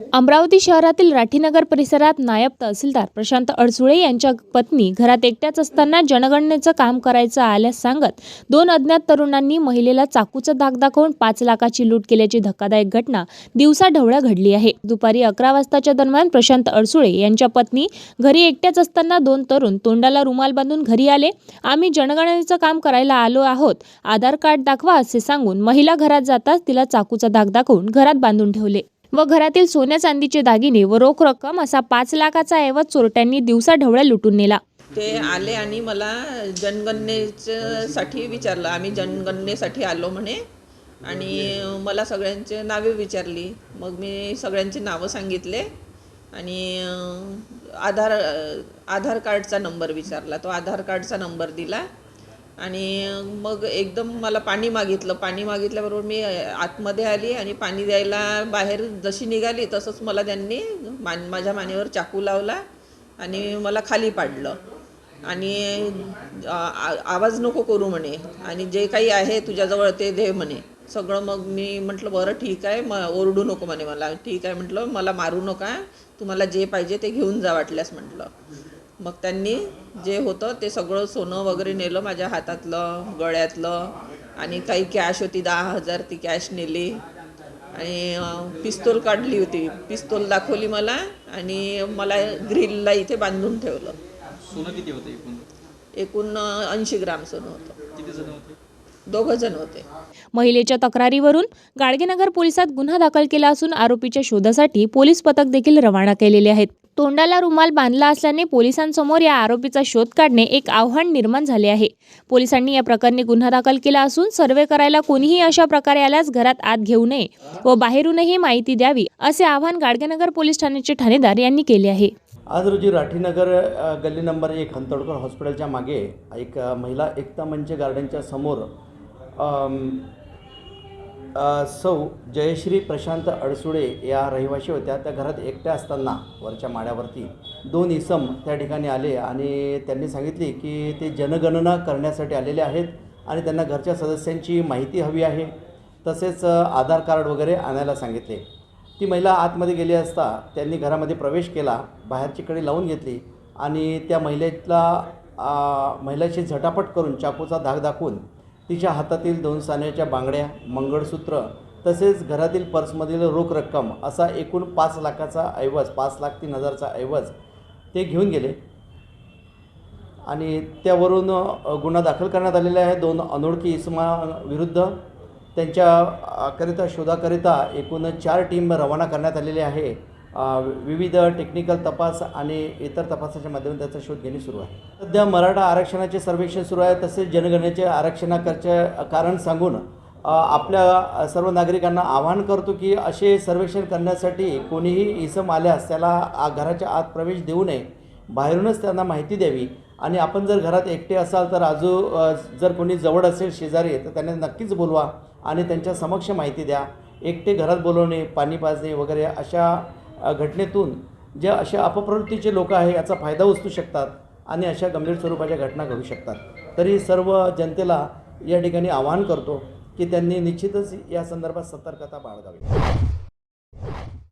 अमरावती शहरातील राठीनगर परिसरात नायब तहसीलदार प्रशांत अडसुळे यांच्या पत्नी घरात एकट्याच असताना जनगणनेचं काम करायचं आल्यास सांगत दोन अज्ञात तरुणांनी महिलेला चाकूचा धाक दाखवून पाच लाखाची लूट केल्याची धक्कादायक घटना दिवसा ढवळ्या घडली आहे. दुपारी अकरा वाजताच्या दरम्यान प्रशांत अडसुळे यांच्या पत्नी घरी एकट्याच असताना दोन तरुण तोंडाला रुमाल बांधून घरी आले. आम्ही जनगणनेचं काम करायला आलो आहोत. आधार कार्ड दाखवा असे सांगून महिला घरात जाताच तिला चाकूचा धाक दाखवून घरात बांधून ठेवले. व घरातील सोन्या चांदीचे दागिने व रोख रक्कम असा पाच लाखाचा ऐवज चोरट्यांनी दिवसा ढवळ्या लुटून नेला. ते आले आणि मला जनगणनेसाठी विचारलं. आम्ही जनगणनेसाठी आलो म्हणे आणि मला सगळ्यांचे नावे विचारली. मग मी सगळ्यांची नावं सांगितले आणि आधार आधार कार्डचा नंबर विचारला. तो आधार कार्डचा नंबर दिला. आणि मग एकदम मला पाणी मागितलं. पाणी मागितल्याबरोबर मी आतमध्ये आली आणि पाणी द्यायला बाहेर जशी निघाली तसंच मला त्यांनी मान माझ्या मानेवर चाकू लावला आणि मला खाली पाडलं. आणि आ- आवाज नको करू म्हणे. आणि जे काही आहे तुझ्याजवळ ते दे म्हणे. सगळं मग मी म्हटलं बरं ठीक आहे. म ओरडू नको म्हणे मला. ठीक आहे म्हटलं मला मारू नका. तुम्हाला जे पाहिजे ते घेऊन जा वाटल्यास म्हटलं. मग त्यांनी जे होतं ते सगळं सोनं वगैरे नेलं माझ्या हातातलं गळ्यातलं. आणि काही कॅश होती दहा हजार ती कॅश नेली. आणि पिस्तूल काढली होती. पिस्तूल दाखवली मला आणि मला ग्रिलला इथे बांधून ठेवलं. सोनं किती होतं एकूण? एकूण ऐंशी ग्राम सोनं होतं. किती जण होते? दोघं जण होते. महिलेच्या तक्रारीवरून गाडगेनगर पोलिसात गुन्हा दाखल केला असून आरोपीच्या शोधासाठी पोलीस पथक देखील रवाना केलेले आहेत. तोंडाला रुमाल बांधला असल्याने पोलिसांसमोर या आरोपीचा शोध काढणे एक आव्हान निर्माण झाले आहे. पोलिसांनी या प्रकरणी गुन्हा दाखल केला असून सर्वे करायला कोणीही अशा प्रकारे आल्यास घरात आत घेऊ नये व बाहेरूनही माहिती द्यावी असे आवाहन गाडगेनगर पोलीस ठाण्याचे ठाणेदार यांनी केले आहे. आज रोजी राठीनगर गल्ली नंबर एक हंतोडकर हॉस्पिटलच्या मागे एक महिला एकता मंच गार्डनच्या समोर सौ जयश्री प्रशांत अडसुळे या रहिवाशी होत्या. त्या घरात एकट्या असताना वरच्या माळ्यावरती दोन इसम त्या ठिकाणी आले आणि त्यांनी सांगितले की ते जनगणना करण्यासाठी आलेले आहेत आणि त्यांना घरच्या सदस्यांची माहिती हवी आहे. तसेच आधार कार्ड वगैरे आणायला सांगितले. ती महिला आतमध्ये गेली असता त्यांनी घरामध्ये प्रवेश केला बाहेरची कडे लावून घेतली आणि त्या महिलेतला महिलेशी महिलाशी झटापट करून चाकूचा धाक दाखवून तिच्या हातातील दोन सान्याच्या बांगड्या मंगळसूत्र तसेच घरातील पर्समधील रोख रक्कम असा एकूण पाच लाखाचा ऐवज पाच लाख तीन हजारचा ऐवज ते घेऊन गेले. आणि त्यावरून गुन्हा दाखल करण्यात आलेला आहे. दोन अनोळखी इसमाविरुद्ध त्यांच्याकरिता शोधाकरिता एकूण चार टीम रवाना करण्यात आलेली आहे. विविध टेक्निकल तपास आणि इतर तपासाच्या माध्यमातून त्याचा शोध घेणे सुरू आहे. सध्या मराठा आरक्षणाचे सर्वेक्षण सुरू आहे तसेच जनगणनेचे आरक्षणाकरचे कारण सांगून आपल्या सर्व नागरिकांना आवाहन करतो की असे सर्वेक्षण करण्यासाठी कोणीही इसम आल्यास त्याला आ- घराच्या आत प्रवेश देऊ नये. बाहेरूनच त्यांना माहिती द्यावी. आणि आपण जर घरात एकटे असाल तर आजू जर कोणी जवळ असेल शेजारी तर त्यांना नक्कीच बोलवा आणि त्यांच्या समक्ष माहिती द्या. एकटे घरात बोलवणे पाणी पाजणे वगैरे अशा घटनेतून ज्या अशा अपप्रवृत्तीचे लोक आहे याचा फायदा उचलू शकतात आणि अशा गंभीर स्वरूपाच्या घटना घडू शकतात. तरी सर्व जनतेला या ठिकाणी आवाहन करतो की त्यांनी निश्चितच या संदर्भात सतर्कता बाळगावी.